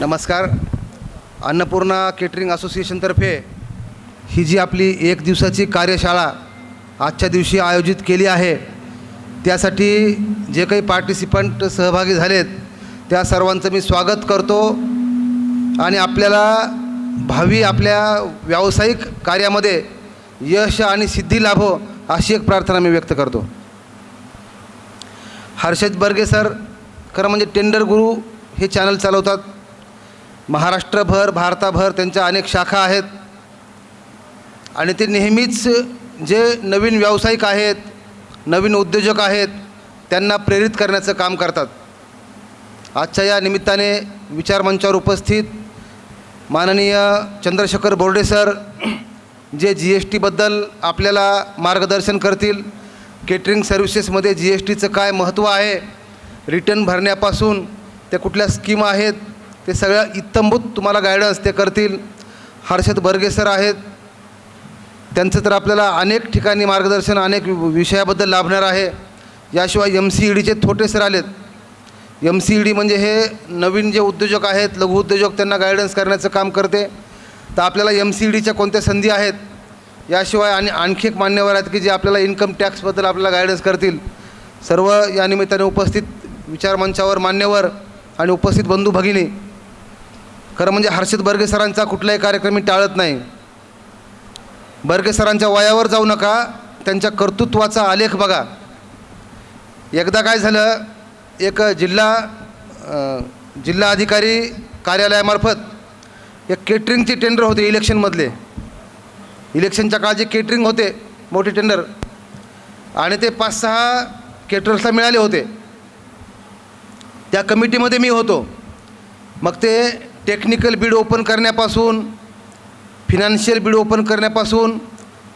नमस्कार. अन्नपूर्णा केटरिंग असोसिएशनतर्फे ही जी आपली एक दिवसाची कार्यशाळा आजच्या दिवशी आयोजित केली आहे त्यासाठी जे काही पार्टिसिपंट सहभागी झालेत त्या सर्वांचं मी स्वागत करतो. आणि आपल्याला भावी आपल्या व्यावसायिक कार्यामध्ये यश आणि सिद्धी लाभो अशी एक प्रार्थना मी व्यक्त करतो. हर्षद बर्गे सर खरं म्हणजे टेंडर गुरु हे चॅनल चालवतात. महाराष्ट्रभर भारताभर त्यांच्या अनेक शाखा आहेत. आणि ते नेहमीच जे नवीन व्यावसायिक आहेत नवीन उद्योजक आहेत त्यांना प्रेरित करण्याचं काम करतात. आजच्या या निमित्ताने विचारमंचावर उपस्थित माननीय चंद्रशेखर बोर्डे सर जे जी एस टीबद्दल आपल्याला मार्गदर्शन करतील केटरिंग सर्व्हिसेसमध्ये जी एस टीचं काय महत्त्व आहे रिटर्न भरण्यापासून त्या कुठल्या स्कीम आहेत ते सगळ्या इत्तंभूत तुम्हाला गायडन्स ते करतील. हर्षद बर्गे सर आहेत. त्यांचं तर आपल्याला अनेक ठिकाणी मार्गदर्शन अनेक वि- विषयाबद्दल लाभणार आहे. याशिवाय एम सी ई डीचे थोटे सर आलेत. एम सी ई डी म्हणजे हे नवीन जे उद्योजक आहेत लघु उद्योजक त्यांना गायडन्स करण्याचं काम करते. तर आपल्याला एम सी ई डीच्या कोणत्या संधी आहेत? याशिवाय आणि आणखी एक मान्यवर आहेत की जे आपल्याला इन्कम टॅक्सबद्दल आपल्याला गायडन्स करतील. सर्व या निमित्ताने उपस्थित विचारमंचावर मान्यवर आणि उपस्थित बंधू भगिनी खरं म्हणजे हर्षित बर्गे सरांचा कुठलाही कार्यक्रम मी टाळत नाही. बर्गे सरांच्या वयावर जाऊ नका त्यांच्या कर्तृत्वाचा आलेख बघा. एकदा काय झालं एक जिल्हा जिल्हा अधिकारी कार्यालयामार्फत एक केटरिंगचे टेंडर होते इलेक्शनमधले इलेक्शनच्या काळात जे केटरिंग होते मोठे टेंडर आणि ते पाच सहा केटरर्सला मिळाले होते. त्या कमिटीमध्ये मी होतो. मग ते टेक्निकल बीड ओपन करण्यापासून फिनान्शियल बीड ओपन करण्यापासून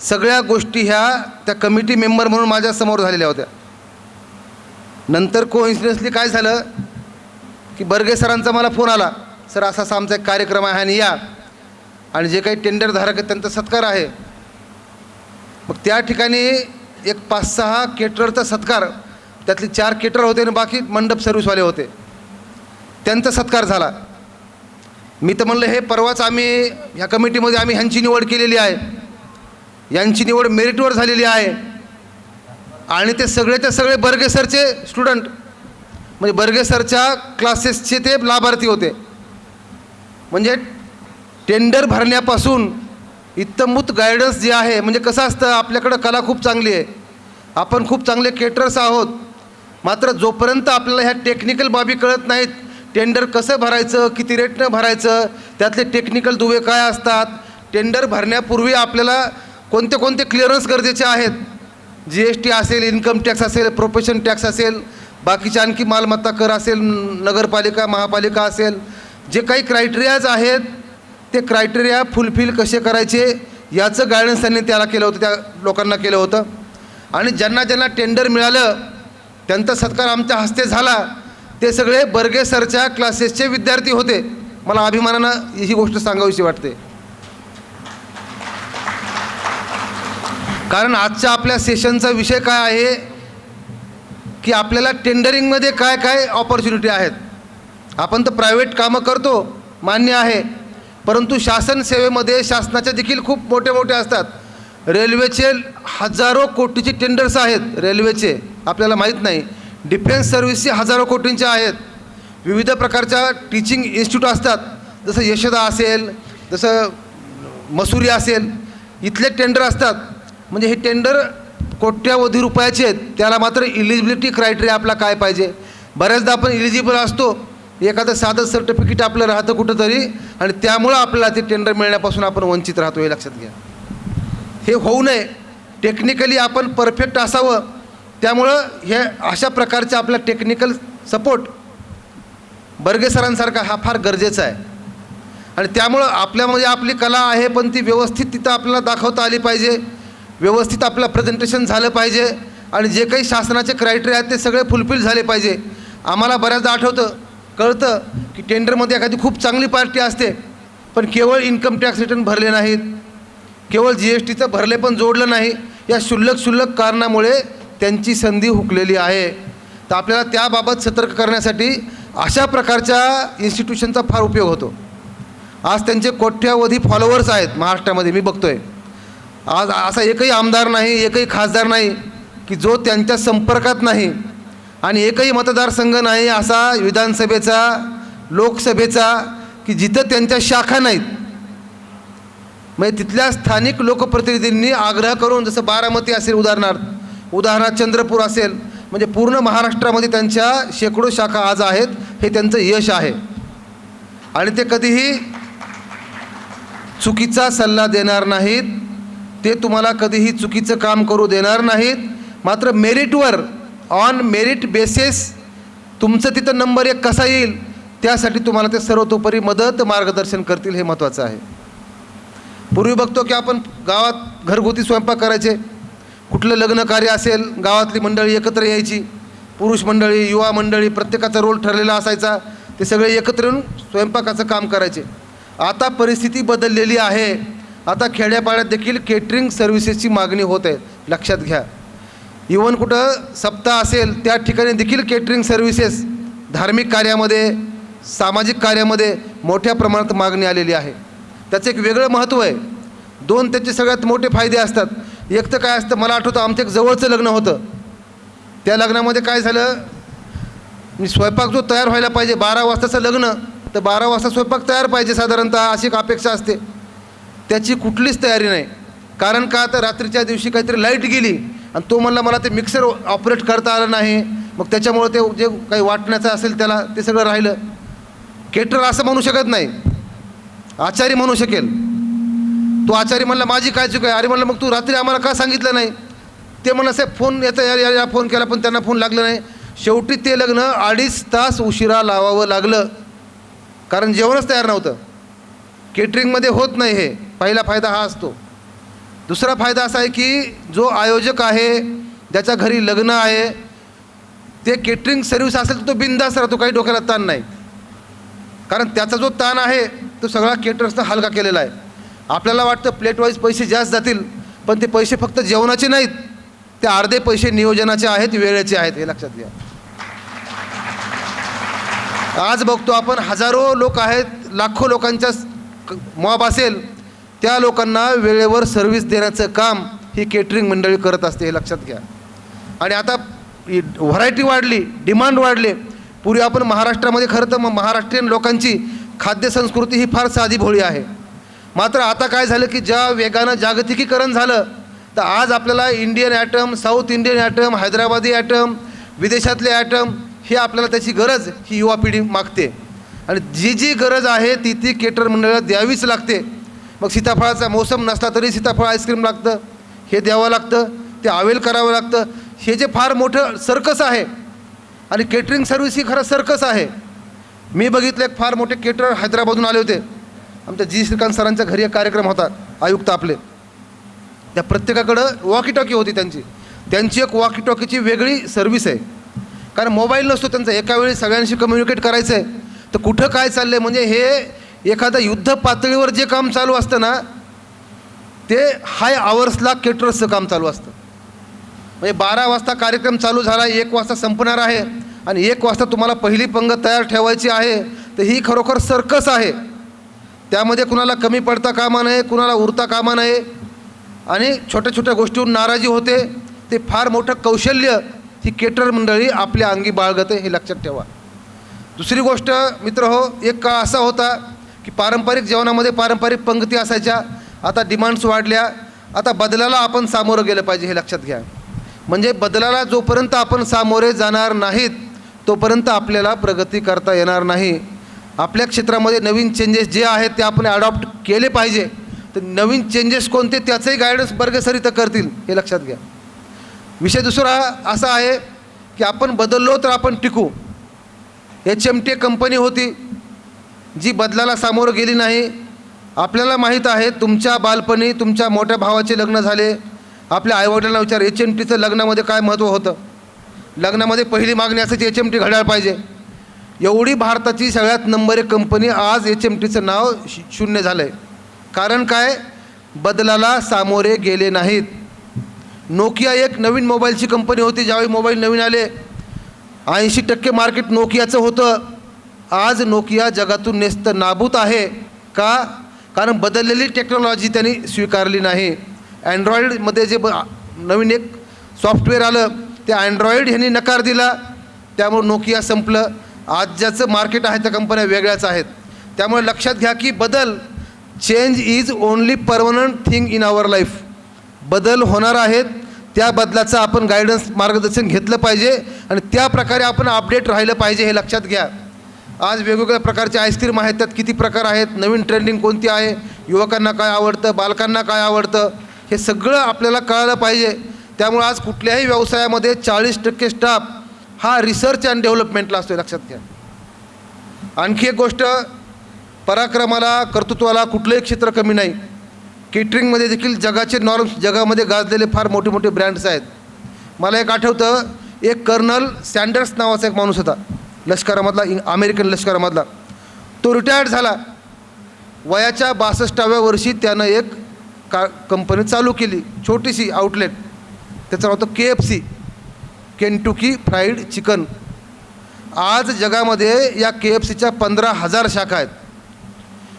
सगळ्या गोष्टी ह्या त्या कमिटी मेंबर म्हणून माझ्यासमोर झालेल्या होत्या. नंतर को काय झालं की बर्गे सरांचा मला फोन आला सर असा असा आमचा एक कार्यक्रम आहे आणि या. आणि जे काही टेंडर धारक आहेत त्यांचा सत्कार आहे. मग त्या ठिकाणी एक पाच सहा केटरचा सत्कार त्यातले चार केटर होते आणि बाकी मंडप सर्व्हिसवाले होते. त्यांचा सत्कार झाला. मी तर म्हणलं हे परवाच आम्ही ह्या कमिटीमध्ये आम्ही ह्यांची निवड केलेली आहे. यांची निवड मेरिटवर झालेली आहे. आणि ते सगळेच्या सगळे बर्गेसरचे स्टुडंट म्हणजे बर्गेसरच्या क्लासेसचे ते लाभार्थी होते. म्हणजे टेंडर भरण्यापासून इत्तमूत गायडन्स जे आहे म्हणजे कसं असतं आपल्याकडं कला खूप चांगली आहे. आपण खूप चांगले केटरर्स आहोत. मात्र जोपर्यंत आपल्याला ह्या टेक्निकल बाबी कळत नाहीत टेंडर कसं भरायचं किती रेटनं भरायचं त्यातले टेक्निकल दुवे काय असतात टेंडर भरण्यापूर्वी आपल्याला कोणते कोणते क्लिअरन्स गरजेचे आहेत? जी एस टी असेल इन्कम टॅक्स असेल प्रोफेशन टॅक्स असेल बाकीचे आणखी मालमत्ता कर असेल नगरपालिका महापालिका असेल जे काही क्रायटेरियाज आहेत ते क्रायटेरिया फुलफिल कसे करायचे याचं गायडन्स त्यांनी त्याला केलं होतं त्या लोकांना केलं होतं. आणि ज्यांना ज्यांना टेंडर मिळालं त्यांचा सत्कार आमच्या हस्ते झाला ते सगळे बर्गे सरच्या क्लासेसचे विद्यार्थी होते. मला अभिमानानं ही गोष्ट सांगावीशी वाटते. कारण आजच्या आपल्या सेशनचा विषय काय आहे? की आपल्याला टेंडरिंगमध्ये काय काय ऑपॉर्च्युनिटी आहेत? आपण तर प्रायव्हेट कामं करतो मान्य आहे. परंतु शासन सेवेमध्ये शासनाच्या देखील खूप मोठे मोठे असतात. रेल्वेचे हजारो कोटीचे टेंडर्स आहेत रेल्वेचे. आपल्याला माहीत नाही. डिफेन्स सर्व्हिसचे हजारो कोटींच्या आहेत. विविध प्रकारच्या टीचिंग इन्स्टिट्यूट असतात. जसं यशोदा असेल जसं मसुरी असेल इथले टेंडर असतात. म्हणजे हे टेंडर कोट्यावधी रुपयाचे आहेत. त्याला मात्र इलिजिबिलिटी क्रायटेरिया आपला काय पाहिजे? बऱ्याचदा आपण इलिजिबल असतो. एखादं साधं सर्टिफिकेट आपलं राहतं कुठंतरी आणि त्यामुळं आपल्याला ते टेंडर मिळण्यापासून आपण वंचित राहतो हे लक्षात घ्या. हे होऊ नये. टेक्निकली आपण परफेक्ट असावं. त्यामुळं हे अशा प्रकारचे आपला टेक्निकल सपोर्ट बर्गेसरांसारखा हा फार गरजेचा आहे. आणि त्यामुळं आपल्यामध्ये आपली कला आहे पण ती व्यवस्थित तिथं आपल्याला दाखवता आली पाहिजे. व्यवस्थित आपलं प्रेझेंटेशन झालं पाहिजे. आणि जे काही शासनाचे क्रायटेरिया आहेत ते सगळे फुलफिल झाले पाहिजे. आम्हाला बऱ्याचदा आठवतं कळतं की टेंडरमध्ये एखादी खूप चांगली पार्टी असते पण केवळ इन्कम टॅक्स रिटर्न भरले नाहीत. केवळ जी एस टीचं भरले पण जोडलं नाही. या क्षुल्लक शुल्लक कारणामुळे त्यांची संधी हुकलेली आहे. तर आपल्याला त्याबाबत सतर्क करण्यासाठी अशा प्रकारच्या इन्स्टिट्यूशनचा फार उपयोग होतो. आज त्यांचे कोट्यावधी फॉलोअर्स आहेत महाराष्ट्रामध्ये मी बघतो आहे आज असा एकही आमदार नाही एकही खासदार नाही की जो त्यांच्या संपर्कात नाही आणि एकही मतदारसंघ नाही असा विधानसभेचा लोकसभेचा की जिथं त्यांच्या शाखा नाहीत. म्हणजे तिथल्या स्थानिक लोकप्रतिनिधींनी आग्रह करून जसं बारामती असेल उदाहरणार्थ उदाहरणार्थ चंद्रपूर असेल म्हणजे पूर्ण महाराष्ट्रामध्ये त्यांच्या शेकडो शाखा आज आहेत हे त्यांचं यश आहे. आणि ते कधीही चुकीचा सल्ला देणार नाहीत ते तुम्हाला कधीही चुकीचं काम करू देणार नाहीत. मात्र मेरिटवर ऑन मेरिट बेसिस तुमचं तिथं नंबर एक कसा येईल त्यासाठी तुम्हाला ते सर्वतोपरी मदत मार्गदर्शन करतील हे महत्त्वाचं आहे. पूर्वी बघतो की आपण गावात घरगुती स्वयंपाक करायचे कुठलं लग्न कार्य असेल गावातली मंडळी एकत्र यायची पुरुष मंडळी युवा मंडळी प्रत्येकाचा रोल ठरलेला असायचा ते सगळे एकत्र येऊन स्वयंपाकाचं काम करायचे. आता परिस्थिती बदललेली आहे. आता खेड्यापाड्यात देखील केटरिंग सर्व्हिसेसची मागणी होत आहे. लक्षात घ्या. इवन कुठं सप्ताह असेल त्या ठिकाणी देखील केटरिंग सर्व्हिसेस धार्मिक कार्यामध्ये सामाजिक कार्यामध्ये मोठ्या प्रमाणात मागणी आलेली आहे. त्याचं एक वेगळं महत्त्व आहे. दोन त्याचे सगळ्यात मोठे फायदे असतात. एक तर काय असतं मला आठवतं आमचं एक जवळचं लग्न होतं. त्या लग्नामध्ये काय झालं मी स्वयंपाक जो तयार व्हायला पाहिजे बारा वाजताचं लग्न तर बारा वाजता स्वयंपाक तयार पाहिजे साधारणतः अशी एक अपेक्षा असते. त्याची कुठलीच तयारी नाही. कारण का तर रात्रीच्या दिवशी काहीतरी लाइट गेली आणि तो म्हणला मला ते मिक्सर ऑपरेट करता आलं नाही. मग त्याच्यामुळं ते जे काही वाटण्याचं असेल त्याला ते सगळं राहिलं. केटर असं म्हणू शकत नाही. आचारी म्हणू शकेल. तो आचारी म्हणला माझी काय चूक आहे? अरे म्हणलं मग तू रात्री आम्हाला का सांगितलं नाही? ते म्हणलं साहेब फोन येतं या या- फोन केला पण त्यांना फोन लागला नाही. शेवटी ते लग्न अडीच तास उशिरा लावावं लागलं. कारण जेवणच तयार नव्हतं. केटरिंगमध्ये होत नाही हे. पहिला फायदा हा असतो. दुसरा फायदा असा आहे की जो आयोजक आहे ज्याच्या घरी लग्न आहे ते केटरिंग सर्व्हिस असेल तर तो बिंदास राहतो काही डोक्याला ताण नाही. कारण त्याचा जो ताण आहे तो सगळा केटर्सनं हलका केलेला आहे. आपल्याला वाटतं प्लेटवाईज पैसे जास्त जातील पण ते पैसे फक्त जेवणाचे नाहीत. ते अर्धे पैसे नियोजनाचे आहेत वेळेचे आहेत हे लक्षात घ्या. आज बघतो आपण हजारो लोक आहेत लाखो लोकांच्या मॉब असेल त्या लोकांना वेळेवर सर्व्हिस देण्याचं काम ही केटरिंग मंडळी करत असते हे लक्षात घ्या. आणि आता व्हरायटी वाढली डिमांड वाढले. पूर्वी आपण महाराष्ट्रामध्ये खरं तर मग महाराष्ट्रीयन लोकांची खाद्यसंस्कृती ही फार साधी भोळी आहे. मात्र आता काय झालं की ज्या वेगानं जागतिकीकरण झालं तर आज आपल्याला Indian item South Indian item Hyderabadi item विदेशातले ॲटम हे आपल्याला त्याची गरज ही युवा पिढी मागते. आणि जी जी गरज आहे ती ती केटर मंडळाला द्यावीच लागते. मग सीताफळाचा मोसम नसला तरी सीताफळ आईस्क्रीम लागतं हे द्यावं लागतं ते अवेल करावं लागतं. हे जे फार मोठं सर्कस आहे आणि केटरिंग सर्व्हिस ही खरं सर्कस आहे. मी बघितलं एक फार मोठे केटर हैदराबादून आले होते. आमच्या जी श्रीकांत सरांच्या घरी एक कार्यक्रम होता आयुक्त आपले. त्या प्रत्येकाकडं वॉकी टॉकी होती त्यांची. त्यांची एक वॉकी टॉकीची वेगळी सर्व्हिस आहे. कारण मोबाईल नसतो त्यांचा एका वेळी सगळ्यांशी कम्युनिकेट करायचं आहे तर कुठं काय चाललं आहे म्हणजे हे एखादं युद्ध पातळीवर जे काम चालू असतं ना ते हाय आवर्सला केटरर्सचं काम चालू असतं. म्हणजे बारा वाजता कार्यक्रम चालू झाला एक वाजता संपणार आहे आणि एक वाजता तुम्हाला पहिली पंगत तयार ठेवायची आहे तर ही खरोखर सर्कस आहे. त्यामध्ये कुणाला कमी पडता कामा नये कुणाला उरता कामा नये. आणि छोट्या छोट्या गोष्टीवर नाराजी होते. ते फार मोठं कौशल्य ही केटर मंडळी आपल्या अंगी बाळगते हे लक्षात ठेवा. दुसरी गोष्ट मित्र हो एक काळ असा होता की पारंपरिक जेवणामध्ये पारंपरिक पंक्ती असायच्या. आता डिमांड्स वाढल्या. आता बदलाला आपण सामोरं गेलं पाहिजे हे लक्षात घ्या. म्हणजे बदलाला जोपर्यंत आपण सामोरे जाणार नाहीत तोपर्यंत आपल्याला प्रगती करता येणार नाही. आपल्या क्षेत्रामध्ये नवीन चेंजेस जे आहेत ते आपण अडॉप्ट केले पाहिजे. तर नवीन चेंजेस कोणते त्याचंही गायडन्स बर्गसर इथं करतील हे लक्षात घ्या. विषय दुसरा असा आहे की आपण बदललो तर आपण टिकू. एच एम टी कंपनी होती जी बदलाला सामोरं गेली नाही. आपल्याला माहीत आहे तुमच्या बालपणी तुमच्या मोठ्या भावाचे लग्न झाले. आपल्या आईवडिलांना विचार एच एम टीचं लग्नामध्ये काय महत्त्व होतं? लग्नामध्ये पहिली मागणी असायची एच एम टी घड्याळ पाहिजे. एवढी भारताची सगळ्यात नंबर एक कंपनी आज एच एम टीचं नाव शून्य झालं आहे कारण काय? बदलाला सामोरे गेले नाहीत. नोकिया एक नवीन मोबाईलची कंपनी होती ज्यावेळी मोबाईल नवीन आले. ऐंशी टक्के मार्केट नोकियाचं होतं. आज नोकिया जगातून नेस्त नाबूत आहे. का? कारण बदललेली टेक्नॉलॉजी त्यांनी स्वीकारली नाही. अँड्रॉईडमध्ये जे ब नवीन एक सॉफ्टवेअर आलं ते अँड्रॉईड ह्यांनी नकार दिला. त्यामुळं नोकिया संपलं. आज ज्याचं मार्केट आहे त्या कंपन्या वेगळ्याच आहेत. त्यामुळे लक्षात घ्या की बदल change is only permanent thing in our life बदल होणार आहेत त्या बदलाचं आपण गायडन्स मार्गदर्शन घेतलं पाहिजे आणि त्या प्रकारे आपण अपडेट राहिलं पाहिजे हे लक्षात घ्या. आज वेगवेगळ्या प्रकारचे आईस्क्रीम आहेत त्यात किती प्रकार आहेत नवीन ट्रेंडिंग कोणती आहे युवकांना काय आवडतं बालकांना काय आवडतं हे सगळं आपल्याला कळायला पाहिजे. त्यामुळे आज कुठल्याही व्यवसायामध्ये चाळीस टक्के स्टाफ हा रिसर्च अँड डेव्हलपमेंटला असतो लक्षात घ्या. आणखी एक गोष्ट पराक्रमाला कर्तृत्वाला कुठलंही क्षेत्र कमी नाही. केटरिंगमध्ये देखील जगाचे नॉर्म्स जगामध्ये गाजलेले फार मोठे मोठे ब्रँड्स आहेत. मला एक आठवतं एक कर्नल सँडर्स नावाचा एक माणूस होता लष्करामधला अमेरिकन लष्करामधला. तो रिटायर्ड झाला. वयाच्या बासष्टाव्या वर्षी त्यानं एक का कंपनी चालू केली छोटीशी आउटलेट त्याचं नाव होतं K F C Kentucky fried chicken. आज जगामध्ये या के एफ सीच्या पंधरा हजार शाखा आहेत.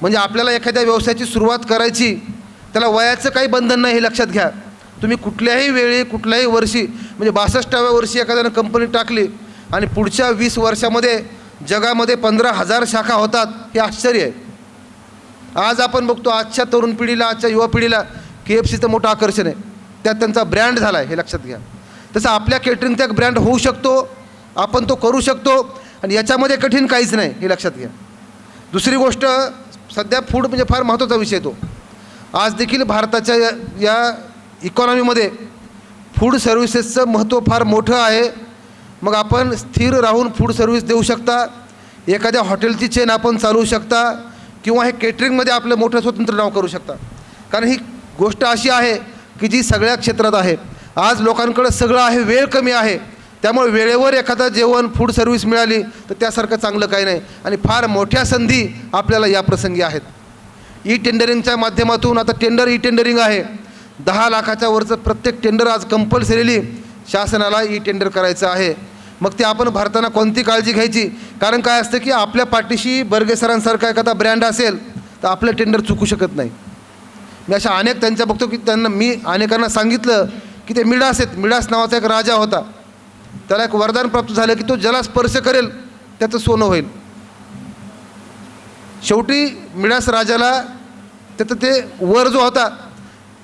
म्हणजे आपल्याला एखाद्या व्यवसायाची सुरुवात करायची त्याला वयाचं काही बंधन नाही हे लक्षात घ्या. तुम्ही कुठल्याही वेळी कुठल्याही वर्षी म्हणजे बासष्टाव्या वर्षी एखाद्यानं कंपनी टाकली आणि पुढच्या वीस वर्षामध्ये जगामध्ये पंधरा हजार शाखा होतात हे आश्चर्य आहे. आज आपण बघतो आजच्या तरुण पिढीला आजच्या युवा पिढीला के एफ सीचं मोठं आकर्षण आहे. त्यात त्यांचा ब्रँड झाला आहे हे लक्षात घ्या. तसं आपल्या केटरिंगचा एक ब्रँड होऊ शकतो आपण तो करू शकतो आणि याच्यामध्ये कठीण काहीच नाही हे लक्षात घ्या. दुसरी गोष्ट सध्या फूड म्हणजे फार महत्त्वाचा विषय तो. आज देखील भारताच्या या या इकॉनॉमीमध्ये फूड सर्व्हिसेसचं महत्त्व फार मोठं आहे. मग आपण स्थिर राहून फूड सर्व्हिस देऊ शकता एखाद्या हॉटेलची चेन आपण चालवू शकता किंवा हे केटरिंगमध्ये आपलं मोठं स्वतंत्र नाव करू शकता. कारण ही गोष्ट अशी आहे की जी सगळ्या क्षेत्रात आहे. आज लोकांकडं सगळं आहे वेळ कमी आहे. त्यामुळे वेळेवर एखादा जेवण फूड सर्व्हिस मिळाली तर त्यासारखं चांगलं काही नाही. आणि फार मोठ्या संधी आपल्याला या प्रसंगी आहेत. ई टेंडरिंगच्या माध्यमातून आता टेंडर ई टेंडरिंग आहे. दहा लाखाच्या वरचं प्रत्येक टेंडर आज कंपल्सरीली शासनाला ई टेंडर करायचं आहे. मग ते आपण भारताना कोणती काळजी घ्यायची? कारण काय असतं की आपल्या पाठीशी बर्गेसरांसारखा एखादा ब्रँड असेल तर आपलं टेंडर चुकू शकत नाही. मी अशा अनेक त्यांच्या बघतो की त्यांना मी अनेकांना सांगितलं की ते मिडास आहेत. मिडास नावाचा एक राजा होता. त्याला एक वरदान प्राप्त झालं की तो ज्याला स्पर्श करेल त्याचं सोनं होईल. शेवटी मिडास राजाला त्याचं ते वर जो होता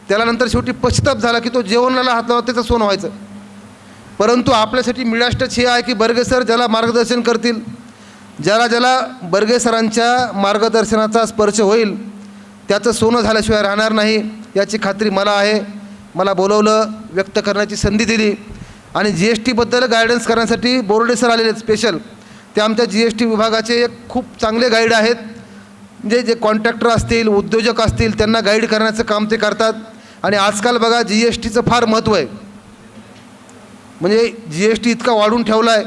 त्याला नंतर शेवटी पश्चाताप झाला की तो जेवणाला हात लावा त्याचं सोनं व्हायचं. परंतु आपल्यासाठी मिडास्टच हे आहे की बर्गेसर ज्याला मार्गदर्शन करतील ज्याला ज्याला बर्गेसरांच्या मार्गदर्शनाचा स्पर्श होईल त्याचं सोनं झाल्याशिवाय राहणार नाही याची खात्री मला आहे. मला बोलवलं व्यक्त करण्याची संधी दिली. आणि जी एस टीबद्दल गायडन्स करण्यासाठी बोर्डे सर आलेले स्पेशल ते आमच्या जी एस टी विभागाचे एक खूप चांगले गाईड आहेत. म्हणजे जे कॉन्ट्रॅक्टर असतील उद्योजक असतील त्यांना गाईड करण्याचं काम ते करतात. आणि आजकाल बघा जी एस टीचं फार महत्त्व आहे. म्हणजे जी एस टी इतका वाढून ठेवला आहे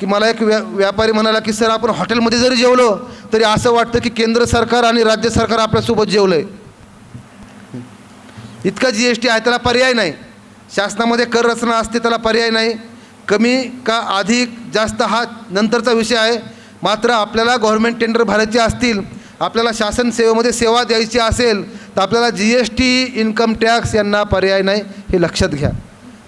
की मला एक व्या व्यापारी म्हणाला की सर आपण हॉटेलमध्ये जरी जेवलो तरी असं वाटतं की केंद्र सरकार आणि राज्य सरकार आपल्यासोबत जेवलं आहे इतका जी एस टी आहे त्याला पर्याय नाही. शासनामध्ये कर रचना असते त्याला पर्याय नाही. कमी का अधिक जास्त हा नंतरचा विषय आहे. मात्र आपल्याला गव्हर्मेंट टेंडर भरायचे असतील आपल्याला शासन सेवेमध्ये सेवा द्यायची असेल तर आपल्याला G S T income tax यांना पर्याय नाही हे लक्षात घ्या.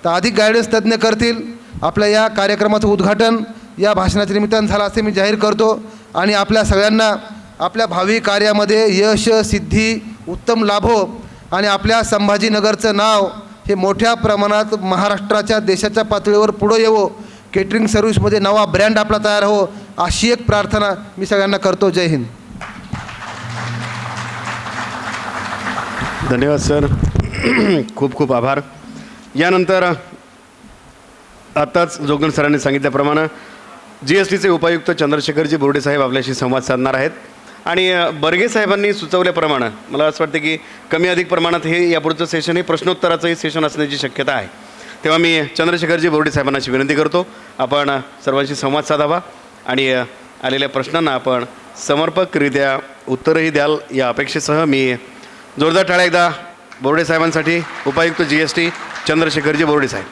तर अधिक गायडन्स तज्ज्ञ करतील. आपल्या या कार्यक्रमाचं उद्घाटन या भाषणाच्या निमित्तानं झालं असे मी जाहीर करतो. आणि आपल्या सगळ्यांना आपल्या भावी कार्यामध्ये यश सिद्धी उत्तम लाभो आणि आपल्या संभाजीनगरचं नाव हे मोठ्या प्रमाणात महाराष्ट्राच्या देशाच्या पातळीवर पुढं येवो. केटरिंग सर्व्हिसमध्ये नवा ब्रँड आपला तयार हो अशी एक प्रार्थना मी सगळ्यांना करतो. जय हिंद. धन्यवाद सर. खूप खूप आभार. यानंतर आत्ताच जोगन सरांनी सांगितल्याप्रमाणे जी एस टीचे उपायुक्त चंद्रशेखरजी बोर्डे साहेब आपल्याशी संवाद साधणार आहेत. आणि बर्गे साहेबांनी सुचवल्याप्रमाणे मला असं वाटतं की कमी अधिक प्रमाणात हे यापुढचं सेशन हे प्रश्नोत्तराचंही सेशन असण्याची शक्यता आहे. तेव्हा मी चंद्रशेखरजी बोर्डे साहेबांना अशी विनंती करतो आपण सर्वांशी संवाद साधावा आणि आलेल्या प्रश्नांना आपण समर्पकरित्या उत्तरही द्याल या अपेक्षेसह मी जोरदार टाळ्या एकदा बोर्डे साहेबांसाठी उपायुक्त G S T Chandrashekharji Borde साहेब.